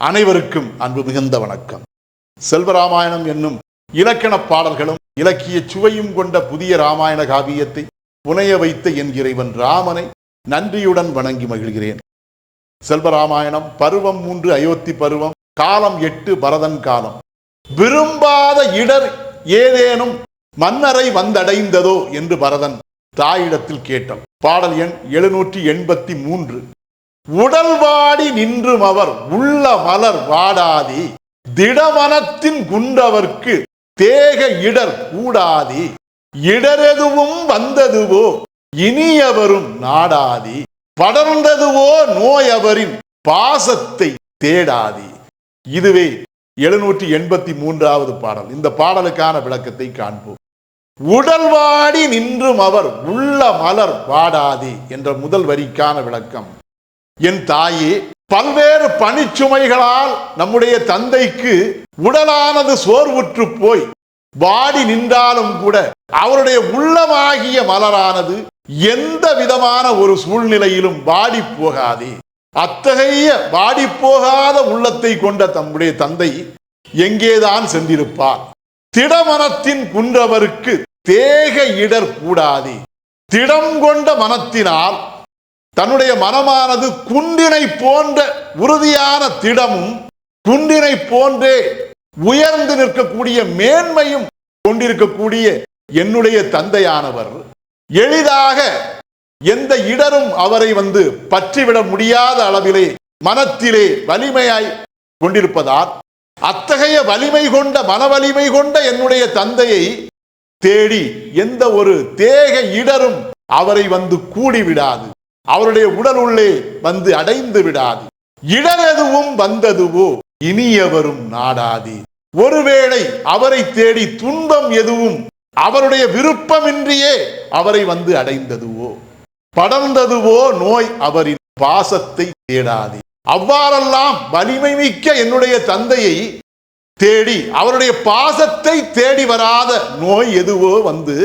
அனைவருக்கும் அன்பு மிகுந்த வணக்கம். செல்வராமாயணம் என்னும் இலக்கண பாடல்களும் இலக்கிய சுவையும் கொண்ட புதிய ராமாயண காவியத்தை புனைய வைத்த என் இறைவன் ராமனை நன்றியுடன் வணங்கி மகிழ்கிறேன். செல்வராமாயணம் பருவம் மூன்று அயோத்தி பருவம் காலம் எட்டு பரதன் காலம். விரும்பாத இடர் ஏதேனும் மன்னரை வந்தடைந்ததோ? என்று பரதன் தாயிடத்தில் கேட்டான். பாடல் எண் எழுநூற்றி எண்பத்தி மூன்று. உடல் வாடி நின்றும் அவர் உள்ள மலர் வாடாதி. திடமனத்தின் குண்டவர்க்கு தேக இடர் கூடாதி. இடரெதுவும் வந்ததுவோ இனியவரும் நாடாதி. படர்ந்ததுவோ நோயவரின் பாசத்தை தேடாதி. இதுவே எழுநூற்றி எண்பத்தி மூன்றாவது பாடல். இந்த பாடலுக்கான விளக்கத்தை காண்போம். உடல் வாடி நின்றும் அவர் உள்ள மலர் வாடாதி என்ற முதல் வரிக்கான விளக்கம். என் தாயே பல்வேறு பணிச்சுமைகளால் நம்முடைய தந்தைக்கு உடலானது சோர்வுற்று போய் வாடி நின்றாலும் கூட அவருடைய உள்ளமாகிய மலரானது எந்த விதமான ஒரு சூழ்நிலையிலும் வாடி போகாதே. அத்தகைய வாடி போகாத உள்ளத்தை கொண்ட தம்முடைய தந்தை எங்கேதான் சென்றிருப்பார்? திடமனத்தின் குன்றவருக்கு தேக இடர் கூடாதே. திடம் கொண்ட மனத்தினால் தன்னுடைய மனமானது குன்றினை போன்ற உறுதியான திடமும் குன்றினை போன்றே உயர்ந்து நிற்கக்கூடிய மேன்மையும் கொண்டிருக்கக்கூடிய என்னுடைய தந்தையானவர். எளிதாக எந்த இடரும் அவரை வந்து பற்றிவிட முடியாத அளவிலே மனத்திலே வலிமையாய் கொண்டிருப்பதால் அத்தகைய வலிமை கொண்ட மனவலிமை கொண்ட என்னுடைய தந்தையை தேடி எந்த ஒரு தேக இடரும் அவரை வந்து கூடி விடாது அவருடைய உடல் உள்ளே வந்து அடைந்து விடாது. இடனெதுவும் வந்ததுவோ இனியவரும் நாடாதி. ஒருவேளை அவரை தேடி துன்பம் எதுவும் அவருடைய விருப்பமின்றியே அவரை வந்து அடைந்ததுவோ? படர்ந்ததுவோ நோய் அவரின் பாசத்தை தேடாது. அவ்வாறெல்லாம் வலிமை மிக்க என்னுடைய தந்தையை தேடி அவருடைய பாசத்தை தேடி வராத நோய் எதுவோ வந்து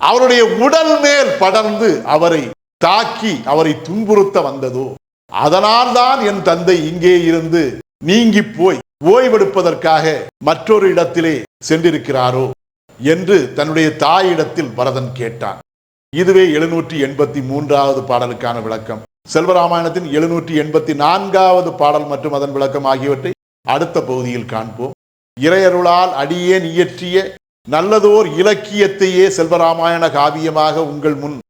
அவருடைய உடல் மேல் படர்ந்து அவரை தாக்கி அவரை துன்புறுத்த வந்ததோ? அதனால் தான் என் தந்தை இங்கே இருந்து நீங்கி போய் ஓய்வெடுப்பதற்காக மற்றொரு இடத்திலே சென்றிருக்கிறாரோ? என்று தன்னுடைய தாயிடத்தில் பரதன் கேட்டான். இதுவே எழுநூற்றி எண்பத்தி மூன்றாவது பாடலுக்கான விளக்கம். செல்வராமாயணத்தின் எழுநூற்றி எண்பத்தி நான்காவது பாடல் மற்றும் அதன் விளக்கம் ஆகியவற்றை அடுத்த பகுதியில் காண்போம். இறையருளால் அடியேன் இயற்றிய நல்லதோர் இலக்கியத்தையே செல்வராமாயண காவியமாக உங்கள் முன்